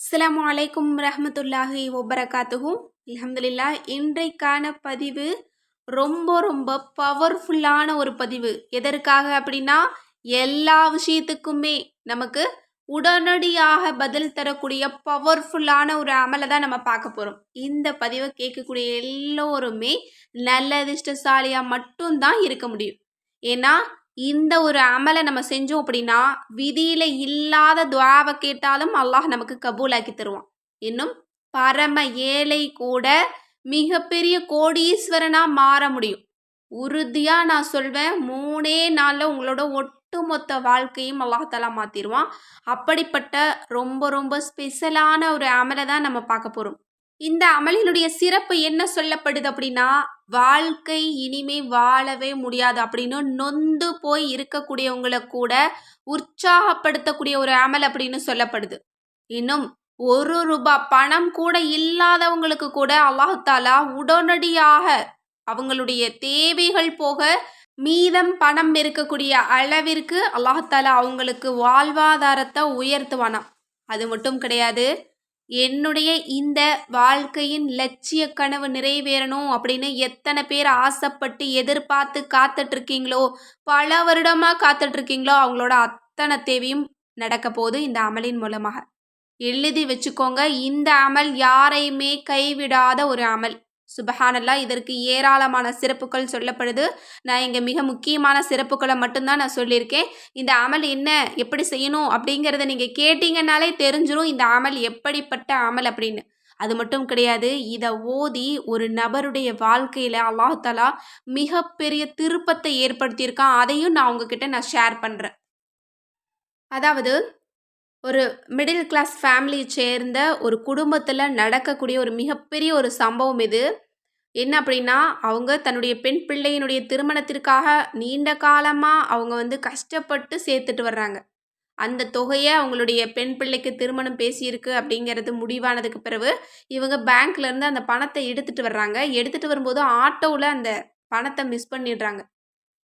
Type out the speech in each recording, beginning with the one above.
அஸ்லாம் அலைக்கும் ரஹமத்துல்லாஹி ஒபரகாத்துகும் அலமதுல்லா இன்றைக்கான பதிவு ரொம்ப ரொம்ப பவர்ஃபுல்லான ஒரு பதிவு. எதற்காக அப்படின்னா எல்லா விஷயத்துக்குமே நமக்கு உடனடியாக பதில் தரக்கூடிய பவர்ஃபுல்லான ஒரு அமலை தான் நம்ம பார்க்க போகிறோம் இந்த பதிவை கேட்கக்கூடிய எல்லோருமே நல்ல அதிர்ஷ்டசாலியாக மட்டும்தான் இருக்க முடியும். ஏன்னா இந்த ஒரு அமலை நம்ம செஞ்சோம் அப்படின்னா விதியில இல்லாத துவாவை கேட்டாலும் அல்லாஹ் நமக்கு கபூலாக்கி தருவான். இன்னும் பரம ஏழை கூட மிகப்பெரிய கோடீஸ்வரனா மாற முடியும். உறுதியா நான் சொல்வேன் மூணே நாள்ல உங்களோட ஒட்டுமொத்த வாழ்க்கையும் அல்லாஹாலா மாத்திருவான். அப்படிப்பட்ட ரொம்ப ரொம்ப ஸ்பெஷலான ஒரு அமலை தான் நம்ம பார்க்க போறோம். இந்த அமலினுடைய சிறப்பு என்ன சொல்லப்படுது அப்படின்னா வாழ்க்கை இனிமே வாழவே முடியாது அப்படின்னு நொந்து போய் இருக்கக்கூடியவங்களை கூட உற்சாகப்படுத்தக்கூடிய ஒரு அமல் அப்படின்னு சொல்லப்படுது. இன்னும் ஒரு ரூபாய் பணம் கூட இல்லாதவங்களுக்கு கூட அல்லாஹாலா உடனடியாக அவங்களுடைய தேவைகள் போக மீதம் பணம் இருக்கக்கூடிய அளவிற்கு அல்லாஹாலா அவங்களுக்கு வாழ்வாதாரத்தை உயர்த்துவானாம். அது மட்டும் கிடையாது என்னுடைய இந்த வாழ்க்கையின் லட்சிய கனவு நிறைவேறணும் அப்படின்னு எத்தனை பேர் ஆசைப்பட்டு எதிர்பார்த்து காத்துட்ருக்கீங்களோ பல வருடமாக காத்துட்ருக்கீங்களோ அவங்களோட அத்தனை தேவையும் நடக்க போகுது இந்த அமலின் மூலமாக. எழுதி வச்சுக்கோங்க இந்த அமல் யாரையுமே கைவிடாத ஒரு அமல். சுபஹானல்லா இதற்கு ஏராளமான சிறப்புகள் சொல்லப்படுது. நான் இங்கே மிக முக்கியமான சிறப்புகளை மட்டும்தான் நான் சொல்லியிருக்கேன். இந்த அமல் என்ன எப்படி செய்யணும் அப்படிங்கிறத நீங்கள் கேட்டிங்கனாலே தெரிஞ்சிடும் இந்த அமல் எப்படிப்பட்ட அமல் அப்படின்னு. அது மட்டும் கிடையாது இதை ஓதி ஒரு நபருடைய வாழ்க்கையில் அல்லாஹாலா மிகப்பெரிய திருப்பத்தை ஏற்படுத்தியிருக்கான். அதையும் நான் உங்ககிட்ட நான் ஷேர் பண்ணுறேன் அதாவது ஒரு மிடில் கிளாஸ் ஃபேமிலியை சேர்ந்த ஒரு குடும்பத்தில் நடக்கக்கூடிய ஒரு மிகப்பெரிய ஒரு சம்பவம் இது. என்ன அப்படின்னா அவங்க தன்னுடைய பெண் பிள்ளையினுடைய திருமணத்திற்காக நீண்ட காலமாக அவங்க வந்து கஷ்டப்பட்டு சேர்த்துட்டு வர்றாங்க. அந்த தொகையை அவங்களுடைய பெண் பிள்ளைக்கு திருமணம் பேசியிருக்கு அப்படிங்கிறது முடிவானதுக்கு பிறகு இவங்க பேங்க்லேருந்து அந்த பணத்தை எடுத்துகிட்டு வர்றாங்க. எடுத்துகிட்டு வரும்போது ஆட்டோவில் அந்த பணத்தை மிஸ் பண்ணிடுறாங்க.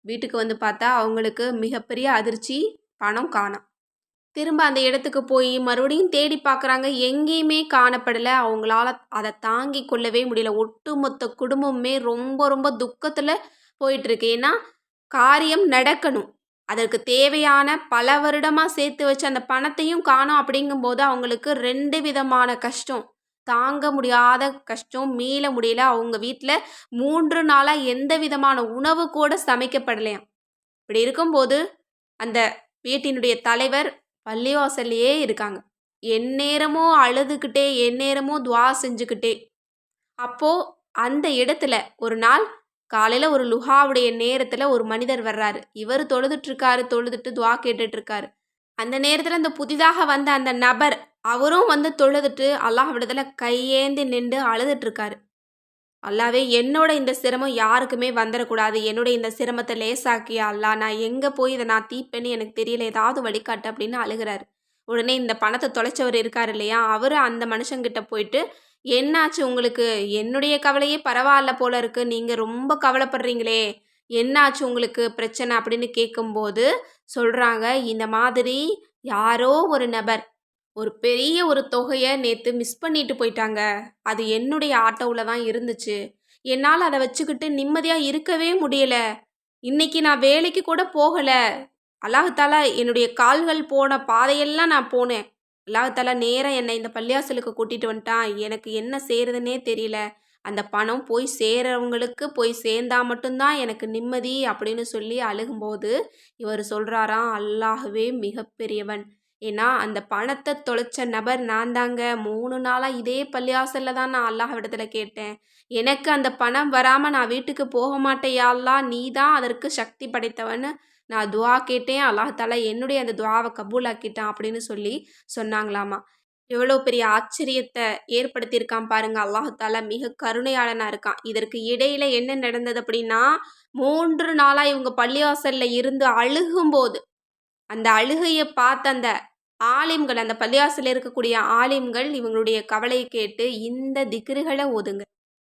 வீட்டுக்கு வந்து பார்த்தா அவங்களுக்கு மிகப்பெரிய அதிர்ச்சி பணம் காணும். திரும்ப அந்த இடத்துக்கு போய் மறுபடியும் தேடி பார்க்குறாங்க எங்கேயுமே காணப்படலை. அவங்களால அதை தாங்கி கொள்ளவே முடியல. ஒட்டுமொத்த குடும்பமுமே ரொம்ப ரொம்ப துக்கத்தில் போயிட்டுருக்கு. ஏன்னா காரியம் நடக்கணும். அதற்கு தேவையான பல வருடமாக சேர்த்து வச்ச அந்த பணத்தையும் காணும் அப்படிங்கும்போது அவங்களுக்கு ரெண்டு விதமான கஷ்டம். தாங்க முடியாத கஷ்டம் மீள முடியல. அவங்க வீட்டில் மூன்று நாளாக எந்த விதமான உணவு கூட சமைக்கப்படலையாம். இப்படி இருக்கும்போது அந்த வீட்டினுடைய தலைவர் பள்ளிவாசல்லையே இருக்காங்க. எந்நேரமும் அழுதுகிட்டே எந்நேரமும் துவா செஞ்சுக்கிட்டே அப்போது அந்த இடத்துல ஒரு நாள் காலையில் ஒரு லுஹாவுடைய நேரத்தில் ஒரு மனிதர் வர்றாரு. இவர் தொழுதுட்ருக்காரு தொழுதுட்டு துவா கேட்டுட்ருக்காரு. அந்த நேரத்தில் அந்த புதிதாக வந்த அந்த நபர் அவரும் வந்து தொழுதுட்டு அல்லாஹ் விடத்தில் கையேந்தி நின்று அழுதுட்ருக்காரு. அல்லாவே என்னோட இந்த சிரமம் யாருக்குமே வந்துடக்கூடாது என்னோட இந்த சிரமத்தை லேசாக்கியா அல்லா நான் எங்கே போய் இதை நான் தீப்பேன்னு எனக்கு தெரியல. ஏதாவது வழிகாட்டு அப்படின்னு அழுகிறாரு. உடனே இந்த பணத்தை தொலைச்சவர் இருக்கார் இல்லையா? அவர் அந்த மனுஷங்கிட்ட போயிட்டு என்னாச்சு உங்களுக்கு? என்னுடைய கவலையே பரவாயில்ல போல இருக்கு. நீங்கள் ரொம்ப கவலைப்படுறீங்களே. என்னாச்சு உங்களுக்கு? பிரச்சனை? அப்படின்னு கேட்கும்போது சொல்கிறாங்க இந்த மாதிரி யாரோ ஒரு நபர் ஒரு பெரிய ஒரு தொகையை நேற்று மிஸ் பண்ணிட்டு போயிட்டாங்க. அது என்னுடைய ஆட்டோவில் தான் இருந்துச்சு. என்னால் அதை வச்சுக்கிட்டு நிம்மதியாக இருக்கவே முடியல. இன்னைக்கு நான் வேலைக்கு கூட போகலை. அல்லாஹாலா என்னுடைய கால்கள் போன பாதையெல்லாம் நான் போனேன். அல்லாஹாலா நேராக என்னை இந்த பள்ளியாசலுக்கு கூட்டிகிட்டு வந்துட்டான். எனக்கு என்ன செய்கிறதுனே தெரியல. அந்த பணம் போய் சேரவங்களுக்கு போய் சேர்ந்தா மட்டும்தான் எனக்கு நிம்மதி அப்படின்னு சொல்லி அழுகும்போது இவர் சொல்கிறாராம் அல்லாகவே மிகப்பெரியவன். ஏன்னா அந்த பணத்தை தொலைச்ச நபர் நான் தாங்க மூணு நாளாக இதே பள்ளியாசலில் தான் நான் அல்லாஹ் விடத்தில் கேட்டேன். எனக்கு அந்த பணம் வராமல் நான் வீட்டுக்கு போக மாட்டேன் நீ தான் அதற்கு சக்தி படைத்தவன்னு நான் துவா கேட்டேன். அல்லாஹால என்னுடைய அந்த துவாவை கபூலாக்கிட்டான் அப்படின்னு சொல்லி சொன்னாங்களாமா. எவ்வளோ பெரிய ஆச்சரியத்தை ஏற்படுத்தியிருக்கான் பாருங்க. அல்லாஹால மிக கருணையாளனாக இருக்கான். இதற்கு இடையில என்ன நடந்தது அப்படின்னா மூன்று நாளாக இவங்க பள்ளிவாசலில் இருந்து அழுகும்போது அந்த அழுகையை பார்த்த அந்த ஆலிம்கள் அந்த பள்ளிவாசலில் இருக்கக்கூடிய ஆலிம்கள் இவங்களுடைய கவலையை கேட்டு இந்த திக்ருகளை ஓதுங்க.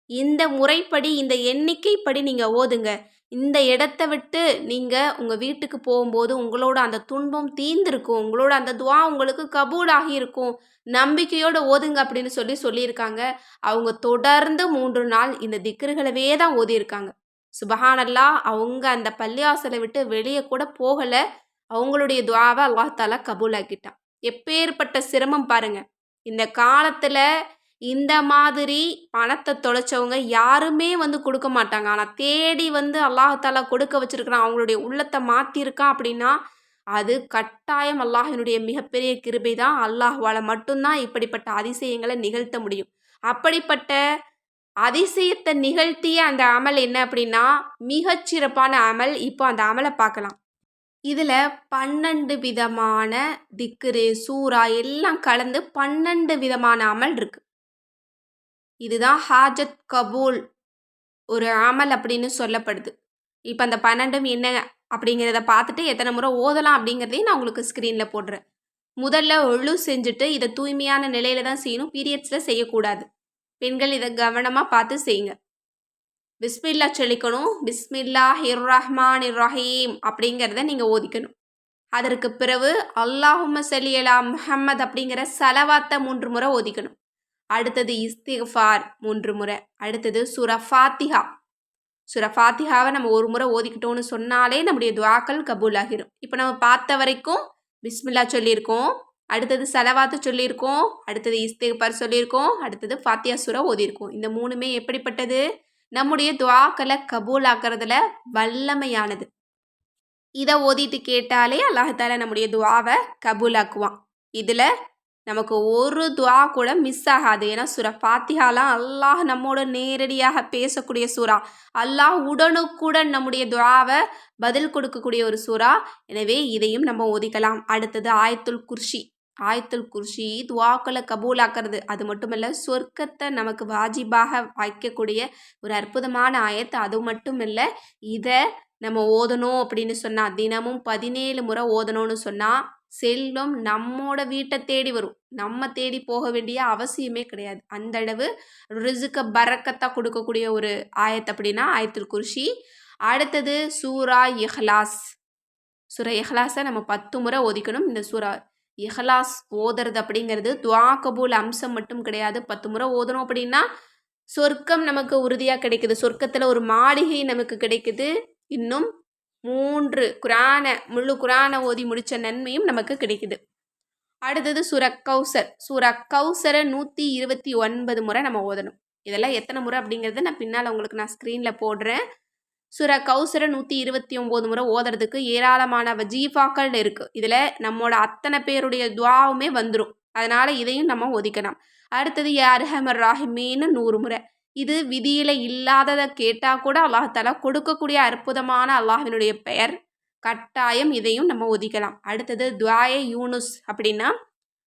இந்த முறைப்படி இந்த எண்ணிக்கைப்படி நீங்கள் ஓதுங்க. இந்த இடத்த விட்டு நீங்கள் உங்கள் வீட்டுக்கு போகும்போது உங்களோட அந்த துன்பம் தீர்ந்திருக்கும். உங்களோட அந்த துவா உங்களுக்கு கபூலாகி இருக்கும். நம்பிக்கையோடு ஓதுங்க அப்படின்னு சொல்லி சொல்லியிருக்காங்க. அவங்க தொடர்ந்து மூன்று நாள் இந்த திக்ருகளவே தான் ஓதியிருக்காங்க. சுபஹானல்லா அவங்க அந்த பள்ளியாசலை விட்டு வெளியே கூட போகலை. அவங்களுடைய துவாவை அல்லாஹாலா கபூலாக்கிட்டான். எப்பேற்பட்ட சிரமம் பாருங்க. இந்த காலத்தில் இந்த மாதிரி பணத்தை தொலைச்சவங்க யாருமே வந்து கொடுக்க மாட்டாங்க. ஆனால் தேடி வந்து அல்லாஹாலா கொடுக்க வச்சிருக்கிறான். அவங்களுடைய உள்ளத்தை மாற்றிருக்கான் அப்படின்னா அது கட்டாயம் அல்லாஹினுடைய மிகப்பெரிய கிருபை தான் அல்லாஹ்வால் மட்டும்தான் இப்படிப்பட்ட அதிசயங்களை நிகழ்த்த முடியும். அப்படிப்பட்ட அதிசயத்தை நிகழ்த்திய அந்த அமல் என்ன அப்படின்னா மிகச்சிறப்பான அமல் இப்போ அந்த அமலை பார்க்கலாம். இதில் பன்னெண்டு விதமான திக்ரு சூறா எல்லாம் கலந்து பன்னெண்டு விதமான அமல் இருக்கு. இதுதான் ஹாஜத் கபூல் ஒரு அமல் அப்படின்னு சொல்லப்படுது. இப்போ அந்த பன்னெண்டும் என்ன அப்படிங்கிறத பார்த்துட்டு எத்தனை முறை ஓதலாம் அப்படிங்கிறதையும் நான் உங்களுக்கு ஸ்க்ரீனில் போடுறேன். முதல்ல ஒழு செஞ்சுட்டு இதை தூய்மையான நிலையில தான் செய்யணும் பீரியட்ஸில் செய்யக்கூடாது. பெண்கள் இதை கவனமாக பார்த்து செய்யுங்க. பிஸ்மில்லா செழிக்கணும். பிஸ்மில்லா ஹிர் ரஹ்மான் இர் ரஹீம் அப்படிங்கிறத நீங்கள் ஓதிக்கணும். அதற்கு பிறகு அல்லாஹும செலியலா முஹம்மத் அப்படிங்கிற சலவாத்தை மூன்று முறை ஓதிக்கணும். அடுத்தது இஸ்திஃபார் மூன்று முறை. அடுத்தது சுர ஃபாத்திஹா. ஃபாத்திஹாவை நம்ம ஒரு முறை ஓதிக்கிட்டோம்னு சொன்னாலே நம்முடைய துவாக்கள் கபூல் ஆகிரும் இப்போ நம்ம பார்த்த வரைக்கும் பிஸ்மில்லா சொல்லியிருக்கோம். அடுத்தது செலவாத்து சொல்லியிருக்கோம். அடுத்தது இஸ்திஃபார் சொல்லியிருக்கோம். அடுத்தது ஃபாத்தியா சுரா ஓதியிருக்கோம். இந்த மூணுமே எப்படிப்பட்டது? நம்முடைய துவாக்களை கபூல் வல்லமையானது. இதை ஓதிட்டு கேட்டாலே அல்லாஹால நம்முடைய துவாவை கபூலாக்குவான். இதில் நமக்கு ஒரு துவா கூட மிஸ் ஆகாது. ஏன்னா சுரா ஃபாத்திஹாலாம் அல்லாஹ் நம்மோட நேரடியாக பேசக்கூடிய சூறா அல்லாஹ் உடனுக்குடன் நம்முடைய துவாவை பதில் கொடுக்கக்கூடிய ஒரு சூறா எனவே இதையும் நம்ம ஓதிக்கலாம். அடுத்தது ஆயத்துல் குர்ஷி. ஆயத்துல் குர்ஷி துவாக்களை கபூலாக்கிறது. அது மட்டும் இல்லை சொர்க்கத்தை நமக்கு வாஜிபாக வைக்கக்கூடிய ஒரு அற்புதமான ஆயத்து. அது மட்டும் இல்லை இதை நம்ம ஓதணும் அப்படின்னு சொன்னால் தினமும் பதினேழு முறை ஓதணும்னு சொன்னால் செல்வம் நம்மோட வீட்டை தேடி வரும். நம்ம தேடி போக வேண்டிய அவசியமே கிடையாது. அந்த அளவு ரிசுக்க பறக்கத்தாக கொடுக்கக்கூடிய ஒரு ஆயத்து அப்படின்னா ஆயத்துல் குர்ஷி. அடுத்தது சூரா இஹ்லாஸ். சூரா இஹ்லாஸை நம்ம பத்து முறை ஒதிக்கணும் இந்த சூரா இஹலாஸ் ஓதுறது அப்படிங்கிறது துவா கபூல் அம்சம் மட்டும் கிடையாது. பத்து முறை ஓதணும் அப்படின்னா சொர்க்கம் நமக்கு உறுதியாக கிடைக்குது. சொர்க்கத்தில் ஒரு மாளிகை நமக்கு கிடைக்குது. இன்னும் மூன்று குரான முழு குரானை ஓதி முடித்த நன்மையும் நமக்கு கிடைக்குது. அடுத்தது சுரக்கௌசர் சுரக்கௌசரை நூற்றி இருபத்தி ஒன்பது முறை நம்ம ஓதணும். இதெல்லாம் எத்தனை முறை அப்படிங்கிறத நான் பின்னால் உங்களுக்கு நான் ஸ்க்ரீனில் போடுறேன். சுர கௌசர நூற்றி இருபத்தி ஒம்பது முறை ஓதுறதுக்கு ஏராளமான வஜீஃபாக்கள் இருக்குது இதில் நம்மளோட அத்தனை பேருடைய துவாவுமே வந்துடும் அதனால் இதையும் நம்ம ஒதுக்கலாம். அடுத்தது யாருஹமர் ராஹிமேன்னு நூறு முறை. இது விதியில் இல்லாததை கேட்டால் கூட அல்லாஹாலா கொடுக்கக்கூடிய அற்புதமான அல்லாஹினுடைய பெயர். கட்டாயம் இதையும் நம்ம ஒதுக்கலாம். அடுத்தது துவாய யூனுஸ் அப்படின்னா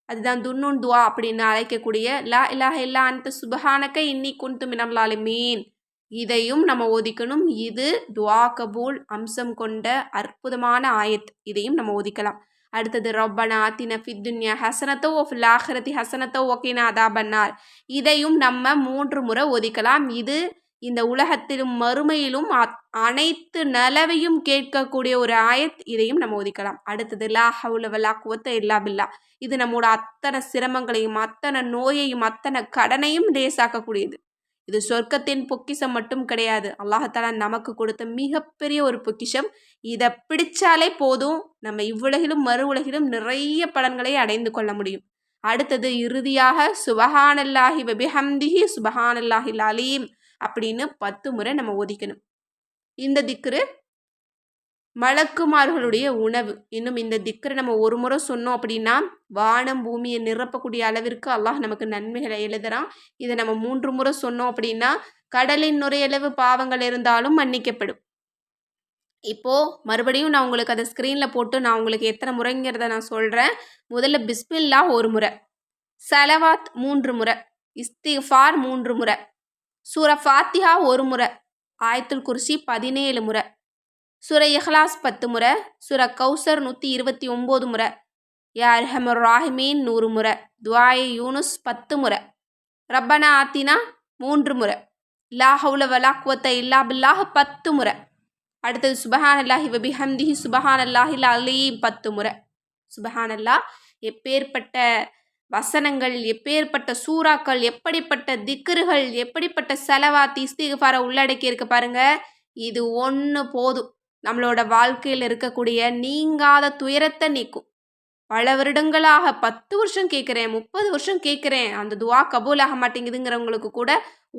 அதுதான் துன்னுன் துவா அப்படின்னு அழைக்கக்கூடிய லா இல்லாஹ இல்லா அந்த சுபஹானக்க இன்னி குந்து மினல்லாலுமீன் இதையும் நம்ம ஒதுக்கணும். இது துவா கபூல் அம்சம் கொண்ட அற்புதமான ஆயத். இதையும் நம்ம ஒதுக்கலாம். அடுத்தது ரொப்பனா தின ஃபித்துன்யா ஹசனத்தோ ஓ ஃபில் ஹசனத்தோ ஓகேனா அதா பண்ணார் இதையும் நம்ம மூன்று முறை ஒதுக்கலாம். இது இந்த உலகத்திலும் மறுமையிலும் அனைத்து நலவையும் கேட்கக்கூடிய ஒரு ஆயத். இதையும் நம்ம ஒதுக்கலாம். அடுத்தது லா ஹவுல குவத்த இல்லா பில்லா. இது நம்மோட அத்தனை சிரமங்களையும் அத்தனை நோயையும் அத்தனை கடனையும் லேசாக்கக்கூடியது. இது சொர்க்கத்தின் பொக்கிஷம் மட்டும் கிடையாது. அல்லாஹாலா நமக்கு கொடுத்த மிகப்பெரிய ஒரு பொக்கிஷம். இதை பிடிச்சாலே போதும். நம்ம இவ்வுலகிலும் மறு உலகிலும் நிறைய பலன்களை அடைந்து கொள்ள முடியும். அடுத்தது இறுதியாக சுபஹானல்லாஹி வபிஹம்திஹி சுபஹானல்லாஹி அலீம் அப்படின்னு பத்து முறை நம்ம ஒதிக்கணும் இந்த திக்ரு மலக்குமார்களுடைய உணவு. இன்னும் இந்த திக்கரை நம்ம ஒரு முறை சொன்னோம் அப்படின்னா வானம் பூமியை நிரப்பக்கூடிய அளவிற்கு அல்லாஹ் நமக்கு நன்மைகளை எழுதுறான். இதை நம்ம மூன்று முறை சொன்னோம் அப்படின்னா கடலின் நுரையளவு பாவங்கள் இருந்தாலும் மன்னிக்கப்படும். இப்போது மறுபடியும் நான் உங்களுக்கு அதை ஸ்க்ரீனில் போட்டு நான் உங்களுக்கு எத்தனை முறைங்கிறத நான் சொல்கிறேன் முதல்ல பிஸ்மில்லா ஒரு முறை. சலவாத் மூன்று முறை. இஸ்திஃபார் மூன்று முறை. சூர ஃபாத்திஹா ஒரு முறை. ஆயத்துல் குர்சி பதினேழு முறை. சுர இஹ்லாஸ் பத்து முறை சுர கௌசர் நூற்றி இருபத்தி ஒம்பது முறை யா அர்ஹமர் ராஹிமீன் நூறு முறை துவாய் யூனுஸ் பத்து முறை ரப்பனா ஆத்தினா மூன்று முறை லா ஹவுல வலா குவத்த இல்லா பில்லாஹ் பத்து முறை அடுத்தது சுபஹானல்லாஹி வபிஹம்திஹி சுபஹானல்லாஹில் அலீம் பத்து முறை. சுபஹானல்லா எப்பேற்பட்ட வசனங்கள் எப்பேற்பட்ட சூறாக்கள் எப்படிப்பட்ட திக்ருகள் எப்படிப்பட்ட செலவா இஸ்திகஃபாரை உள்ளடக்கி இருக்கு பாருங்க. இது ஒன்று போதும். நம்மளோட வாழ்க்கையில் இருக்கக்கூடிய நீங்காத துயரத்தை நீக்கும். பல வருடங்களாக பத்து வருஷம் கேட்குறேன் முப்பது வருஷம் கேட்குறேன். அந்த துவா கபூல் ஆக மாட்டேங்குதுங்கிறவங்களுக்கு கூட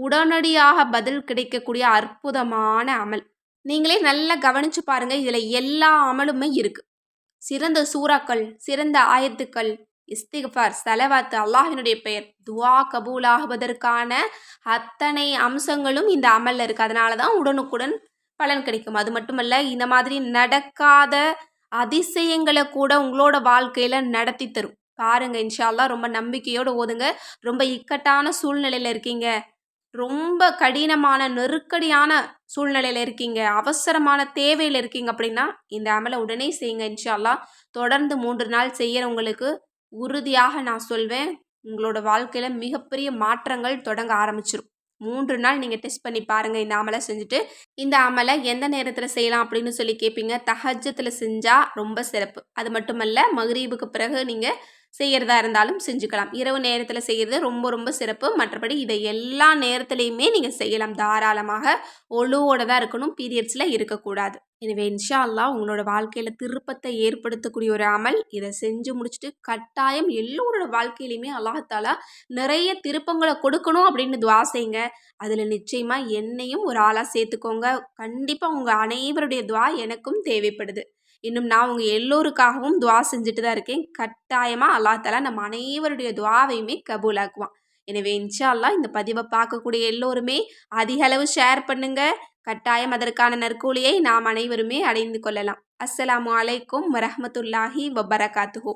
உடனடியாக பதில் கிடைக்கக்கூடிய அற்புதமான அமல். நீங்களே நல்லா கவனிச்சு பாருங்க இதில் எல்லா அமலுமே இருக்குது சிறந்த சூறாக்கள் சிறந்த ஆயத்துக்கள் இஸ்திகஃபார் செலவாத்து அல்லாஹினுடைய பெயர். துவா கபூலாகுவதற்கான அத்தனை அம்சங்களும் இந்த அமலில் இருக்குது அதனால தான் உடனுக்குடன் பலன் கிடைக்கும். அது மட்டுமல்ல இந்த மாதிரி நடக்காத அதிசயங்களை கூட உங்களோட வாழ்க்கையில் நடத்தி தரும். பாருங்க இன்ஷால்லா ரொம்ப நம்பிக்கையோடு ஓதுங்க. ரொம்ப இக்கட்டான சூழ்நிலையில் இருக்கீங்க. ரொம்ப கடினமான நெருக்கடியான சூழ்நிலையில் இருக்கீங்க. அவசரமான தேவையில் இருக்கீங்க அப்படின்னா இந்த அமலை உடனே செய்யுங்க இன்ஷால்லா தொடர்ந்து மூன்று நாள் செய்கிறவங்களுக்கு உறுதியாக நான் சொல்வேன். உங்களோட வாழ்க்கையில் மிகப்பெரிய மாற்றங்கள் தொடங்க ஆரம்பிச்சிடும் மூன்று நாள் நீங்கள் டெஸ்ட் பண்ணி பாருங்கள் இந்த அமலை செஞ்சுட்டு. இந்த அமலை எந்த நேரத்தில் செய்யலாம் அப்படின்னு சொல்லி கேட்பீங்க தஹஜத்தில் செஞ்சால் ரொம்ப சிறப்பு. அது மட்டுமல்ல மகரீபுக்கு பிறகு நீங்கள் செய்கிறதா இருந்தாலும் செஞ்சுக்கலாம். இரவு நேரத்தில் செய்கிறது ரொம்ப ரொம்ப சிறப்பு. மற்றபடி இதை எல்லா நேரத்துலையுமே நீங்கள் செய்யலாம். தாராளமாக ஒழுவோட தான் இருக்கணும். பீரியட்ஸில் இருக்கக்கூடாது. எனவே இன்ஷா அல்லா உங்களோட வாழ்க்கையில் திருப்பத்தை ஏற்படுத்தக்கூடிய ஒரு அமல். இதை செஞ்சு முடிச்சுட்டு கட்டாயம் எல்லோரோட வாழ்க்கையிலையுமே அல்லாஹாலா நிறைய திருப்பங்களை கொடுக்கணும் அப்படின்னு துவா செய்யுங்க. அதில் நிச்சயமாக என்னையும் ஒரு ஆளாக சேர்த்துக்கோங்க. கண்டிப்பாக உங்கள் அனைவருடைய துவா எனக்கும் தேவைப்படுது. இன்னும் நான் உங்கள் எல்லோருக்காகவும் துவா செஞ்சுட்டு தான் இருக்கேன். கட்டாயமாக அல்லா தலா நம்ம அனைவருடைய துவாவையுமே கபூலாக்குவான். எனவே இன்ஷா அல்லா இந்த பதிவை பார்க்கக்கூடிய எல்லோருமே அதிக அளவு ஷேர் பண்ணுங்கள் கட்டாயம் அதற்கான நற்கூலியை நாம் அனைவருமே அடைந்து கொள்ளலாம். அஸ்ஸலாமு அலைக்கும் வரஹமத்துல்லாஹி வபரகாத்துஹோ.